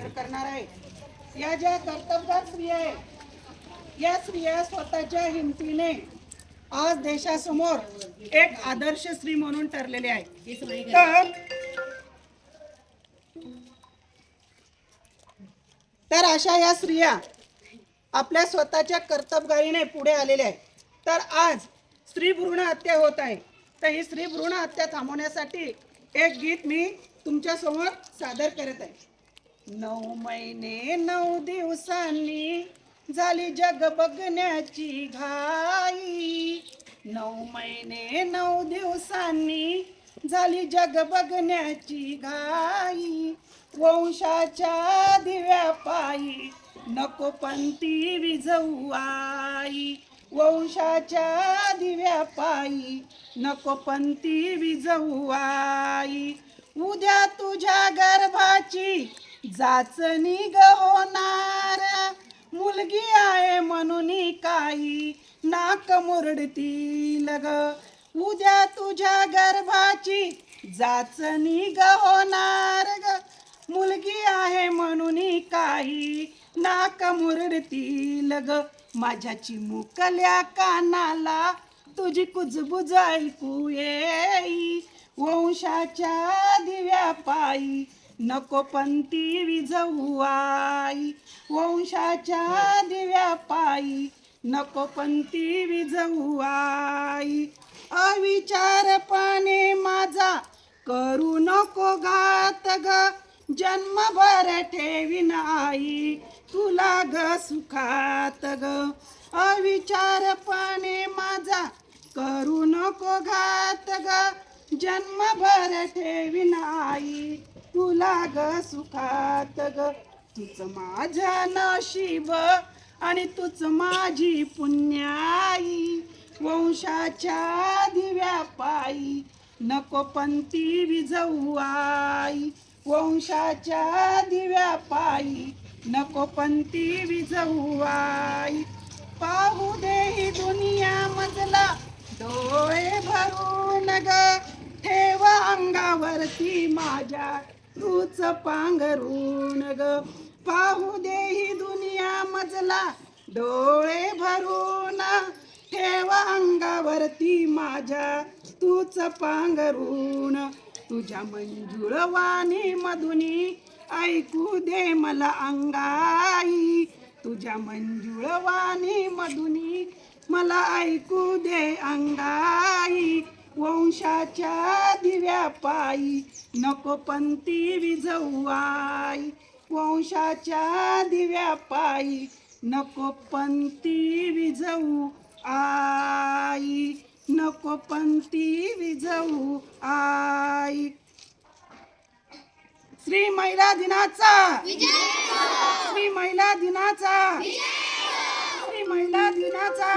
सादर करणार आहे. या ज्या कर्तबगार स्त्रिया आहे या स्त्रिया स्वतःच्या हिमतीने आज देशासमोर एक आदर्श स्त्री म्हणून ठरलेले आहे तर तर अशा या स्त्रिया आपल्या स्वतःच्या कर्तबगारीने पुढे आलेल्या आहेत. तर आज स्त्री भ्रूण हत्या होत आहे. तर ही स्त्री भ्रूण हत्या थांबवण्यासाठी एक गीत मी तुमच्यासमोर सादर करत आहे. नऊ महिने नऊ दिवसांनी झाली जग बघण्याची घाई. नऊ महिने नऊ दिवसांनी झाली जग बघण्याची घाई. वंशाच्या दिव्या पायी नको पंती विजवू आई. वंशाच्या दिव्या पायी नको पंती विजवू आई. उद्या तुझ्या गर्भाची जाचणी ग होणार. मुलगी आहे म्हणून काही नाक मुरडतील ग. उद्या तुझ्या गर्भाची जाचणी ग होणार ग. मुलगी आहे म्हणून काही नाक मुरडतील ग. माझ्या चिमुकल्या कानाला तुझी कुजबुज ऐकू येई. वंशाच्या दिव्या पायी नको पंती विजवू आई. वंशाच्या दिव्या पायी. नको पंती विजवू आई. अविचारपणे माझा करू नको घात ग. जन्मभर ठेवीन आई. तुला ग सुखात ग. अविचारपणे माझा करू नको घात ग. जन्मभर ठेवीन आई. तुला ग सुखात ग. तुझ माझं नशीब आणि तुच माझी पुण्याई. वंशाच्या दिव्या पायी नको पंती विजवू आई. वंशाच्या दिव्या पायी नको पंती विजवू आई. पाहू दे ही दुनिया मजला डोळे भरून ग. ठेवा अंगावरती माझ्या तूच पांघरून ग. पाहू दे ही दुनिया मजला डोळे भरून. ठेवा अंगावरती माझ्या तूच पांघरून. तुझ्या मंजुळवाणी मधुनी ऐकू दे मला अंगाई. तुझ्या मंजुळवाणी मधुनी मला ऐकू दे अंगाई. वंशाच्या दिव्या पायी नको पंती विजवू आई वंशाच्या दिव्या पायी नको पंती विजवू आई नको पंती विजवू आई श्री महिला दिनाचा. श्री महिला दिनाचा. श्री महिला दिनाचा.